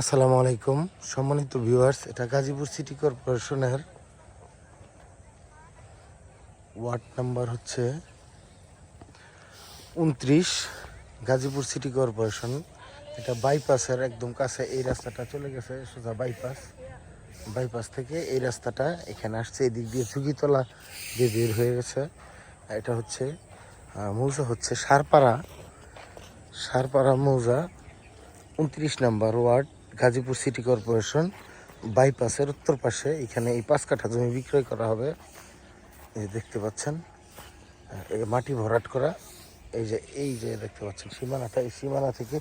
আসসালামু আলাইকুম। সম্মানিত ভিউয়ার্স, এটা গাজীপুর সিটি কর্পোরেশনের ওয়ার্ড নাম্বার হচ্ছে উনত্রিশ, গাজীপুর সিটি কর্পোরেশন। এটা বাইপাসের একদম কাছে এই রাস্তাটা চলে গেছে, সোজা বাইপাস। বাইপাস থেকে এই রাস্তাটা এখানে আসছে, এদিক দিয়ে ঝুঁকিতলা দিয়ে বের হয়ে গেছে। এটা হচ্ছে মৌজা হচ্ছে সারপাড়া। সারপাড়া মৌজা, উনত্রিশ number ward. Gazipur city corporation বাইপাসের উত্তর পাশে। এখানে এই পাঁচ কাঠা জমি বিক্রয় করা হবে। এই দেখতে পাচ্ছেন মাটি ভরাট করা। এই যে এই যে দেখতে পাচ্ছেন, সীমানাটা, এই সীমানা থেকে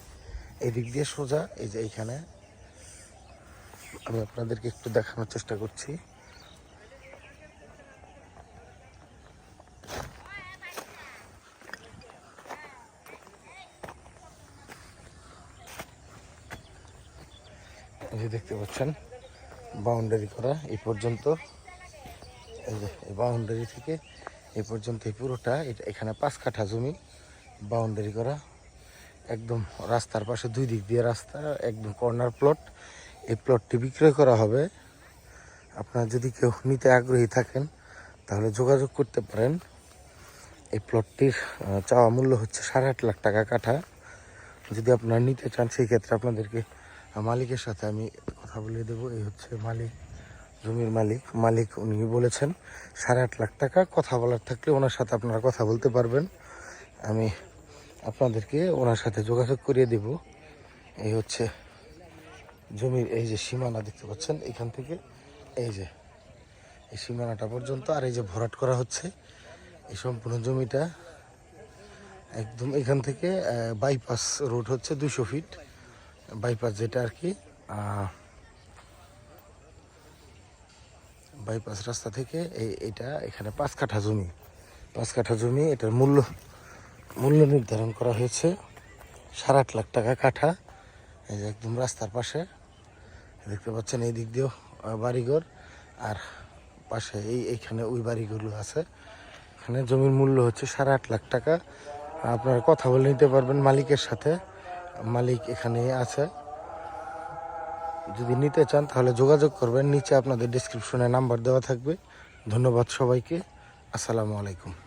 এই দিক দিয়ে সোজা। এই যে এইখানে। আমি আপনাদেরকে একটু দেখানোর চেষ্টা করছি। এই যে দেখতে পাচ্ছেন বাউন্ডারি করা এই পর্যন্ত। এই যে, এই বাউন্ডারি থেকে এই পর্যন্ত এই পুরোটা, এটা- এখানে পাঁচ কাঠা জমি বাউন্ডারি করা। একদম রাস্তার পাশে দুই দিক দিয়ে রাস্তা, একদম কর্নার প্লট এই প্লটটি বিক্রয় করা হবে। আপনারা যদি কেউ নিতে আগ্রহী থাকেন, তাহলে যোগাযোগ করতে পারেন। এই প্লটটির চাওয়া মূল্য হচ্ছে সাড়ে আট লাখ টাকা কাঠা। যদি আপনারা নিতে চান, সেই ক্ষেত্রে আপনাদেরকে মালিকের সাথে আমি কথা বলে দেবো। এই হচ্ছে মালিক, জমির মালিক। মালিক উনি বলেছেন, সাড়ে আট লাখ টাকা কথা বলার থাকলে ওনার সাথে আপনারা কথা বলতে পারবেন। আমি আপনাদেরকে ওনার সাথে যোগাযোগ করিয়ে দেব। এই হচ্ছে জমির এই যে সীমানা দেখতে পাচ্ছেন, এখান থেকে এই যে, এই সীমানাটা পর্যন্ত আর এই যে ভরাট করা হচ্ছে, এই সম্পূর্ণ জমিটা একদম এখান থেকে বাইপাস রোড হচ্ছে দুশো ফিট বাইপাস যেটা আর কি বাইপাস রাস্তা থেকে এই এটা এখানে পাঁচ কাঠা জমি। পাঁচ কাঠা জমি, এটার মূল্য মূল্য নির্ধারণ করা হয়েছে সাড়ে আট লাখ টাকা কাঠা। এই যে একদম রাস্তার পাশে, দেখতে পাচ্ছেন এই দিক দিয়েও বাড়িঘর। আর পাশে এই, এইখানে ওই বাড়িগুলো আছে। এখানে জমির মূল্য হচ্ছে সাড়ে আট লাখ টাকা। আপনারা কথা বলে নিতে পারবেন মালিকের সাথে। মালিক এখানে আছে। যদি নিতে চান তাহলে যোগাযোগ করবেন, নিচে আপনাদের ডিসক্রিপশনে নাম্বার দেওয়া থাকবে। ধন্যবাদ সবাইকে। আসসালামু আলাইকুম।